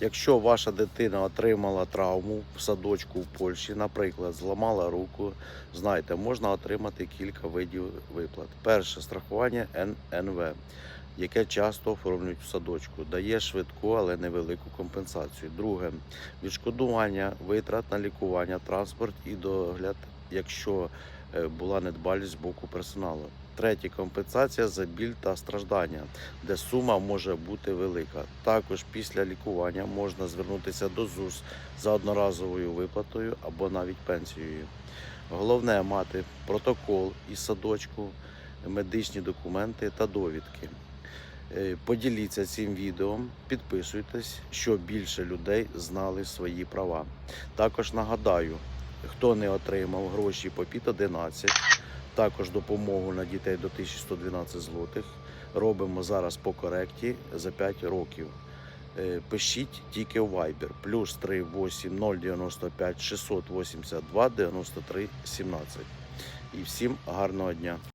Якщо ваша дитина отримала травму в садочку в Польщі, наприклад, зламала руку, знайте, можна отримати кілька видів виплат. Перше страхування ННВ, яке часто оформлюють в садочку, дає швидку, але невелику компенсацію. Друге відшкодування витрат на лікування, транспорт і догляд, якщо е, була недбалість з боку персоналу. Третє компенсація за біль та страждання, де сума може бути велика. Також після лікування можна звернутися до ЗУС за одноразовою виплатою або навіть пенсією. Головне мати протокол із садочку, медичні документи та довідки. Е, Поділіться цим відео, підписуйтесь, щоб більше людей знали свої права. Також нагадаю, хто не отримав гроші по ПІТ 11, також допомогу на дітей до 1112 злотих. Робимо зараз по коректі за 5 років. Е, Пишіть тільки в Viber плюс 38 095 682 93 17. І всім гарного дня!